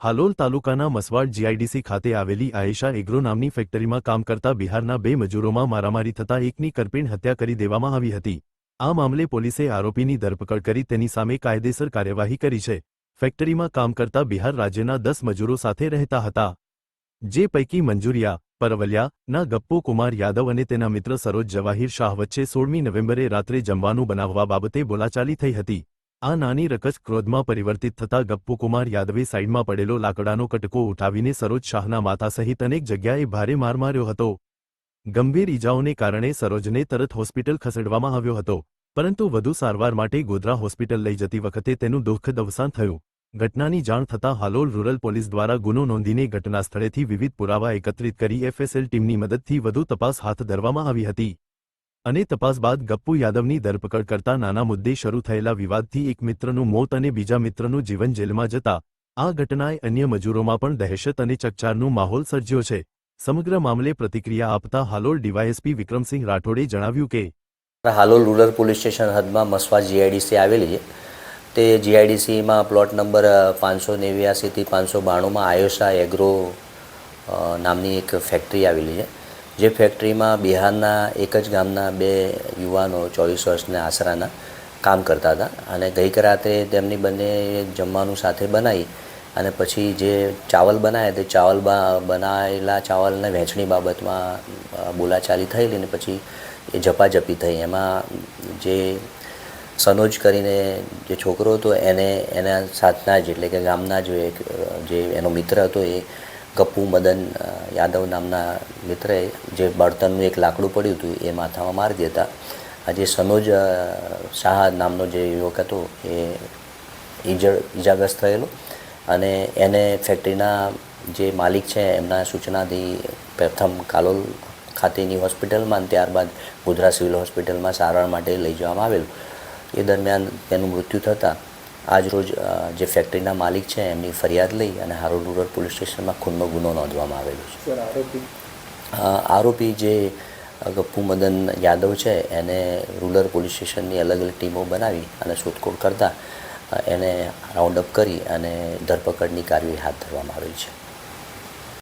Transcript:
હાલોલ તાલુકાના મસવાડ જીઆઈડીસી ખાતે આવેલી આયેશા એગ્રો નામની ફેક્ટરીમાં કામ કરતા બિહારના બે મજૂરોમાં મારામારી થતાં એકની કરપીણ હત્યા કરી દેવામાં આવી હતી. આ મામલે પોલીસે આરોપીની ધરપકડ કરી તેની સામે કાયદેસર કાર્યવાહી કરી છે. ફેક્ટરીમાં કામ કરતા બિહાર રાજ્યના દસ મજૂરો સાથે રહેતા હતા. જે પૈકી મંજુરિયા, પરવલિયા, ના ગપ્પુ કુમાર યાદવ અને તેના મિત્ર સરોજ જવાહીર શાહ વચ્ચે સોળમી નવેમ્બરે રાત્રે જમવાનું બનાવવા બાબતે બોલાચાલી થઈ હતી. આ નાની રકસ ક્રોધમાં પરિવર્તિત થતા ગપ્પુકુમાર યાદવે સાઇડમાં પડેલો લાકડાનો કટકો ઉઠાવીને સરોજ શાહના માથા સહિત અનેક જગ્યાએ ભારે માર માર્યો હતો. ગંભીર ઇજાઓને કારણે સરોજને તરત હોસ્પિટલ ખસેડવામાં આવ્યો હતો, પરંતુ વધુ સારવાર માટે ગોધરા હોસ્પિટલ લઈ જતી વખતે તેનું દુઃખદ અવસાન થયું. ઘટનાની જાણ થતાં હાલોલ રૂરલ પોલીસ દ્વારા ગુનો નોંધીને ઘટના સ્થળેથી વિવિધ પુરાવા એકત્રિત કરી એફએસએલ ટીમની મદદથી વધુ તપાસ હાથ ધરવામાં આવી હતી. અને તપાસ બાદ ગપ્પુ યાદવની ધરપકડ કરતા નાના મુદ્દે શરૂ થયેલા વિવાદથી એક મિત્રનું મોત અને બીજા મિત્રનું જીવન જેલમાં જતા, આ ઘટનાએ અન્ય મજૂરોમાં પણ દહેશત અને ચકચારનો માહોલ સર્જ્યો છે. સમગ્ર મામલે પ્રતિક્રિયા આપતા હાલોલ ડીવાયએસપી વિક્રમસિંહ રાઠોડે જણાવ્યું કે હાલોલ રૂરલ પોલીસ સ્ટેશન હદમાં મસવા જીઆઈડીસી આવેલી છે. તે જીઆઈડીસીમાં પ્લોટ નંબર પાંચસો નેવ્યાસીથી પાંચસો બાણુંમાં આયોસા એગ્રો નામની એક ફેક્ટરી આવેલી છે. જે ફેક્ટરીમાં બિહારના એક જ ગામના બે યુવાનો ચોવીસ વર્ષના આશરાના કામ કરતા હતા અને ગઈક રાત્રે તેમની બંને જમવાનું સાથે બનાવી અને પછી જે ચાવલ બનાવ્યા તે ચાવલ બનાવેલા ચાવલને વહેંચણી બાબતમાં બોલાચાલી થયેલી ને પછી એ ઝપાઝપી થઈ. એમાં જે સનોજ કરીને જે છોકરો હતો એને, એના સાથના જ એટલે કે ગામના જ એક, જે એનો મિત્ર હતો એ ગપ્પુ મદન યાદવ નામના મિત્રએ જે બળતણનું એક લાકડું પડ્યું હતું એ માથામાં મારી દેતા. આજે સનોજ શાહ નામનો જે યુવક હતો એ ઈજ, ઈજાગ્રસ્ત થયેલો અને એને ફેક્ટરીના જે માલિક છે એમના સૂચનાથી પ્રથમ કાલોલ ખાતેની હોસ્પિટલમાં અને ત્યારબાદ ગુજરાત સિવિલ હોસ્પિટલમાં સારવાર માટે લઈ જવામાં આવેલું. એ દરમિયાન તેનું મૃત્યુ થતાં આજરોજ જે ફેક્ટરીના માલિક છે એમની ફરિયાદ લઈ અને હારો રૂરલ પોલીસ સ્ટેશનમાં ખૂનનો ગુનો નોંધવામાં આવેલો છે. આરોપી? જે ગપ્પુ મદન યાદવ છે એને રૂરલ પોલીસ સ્ટેશનની અલગ અલગ ટીમો બનાવી અને શોધખોળ કરતાં એને રાઉન્ડ અપ કરી અને ધરપકડની કાર્યવાહી હાથ ધરવામાં આવેલ છે.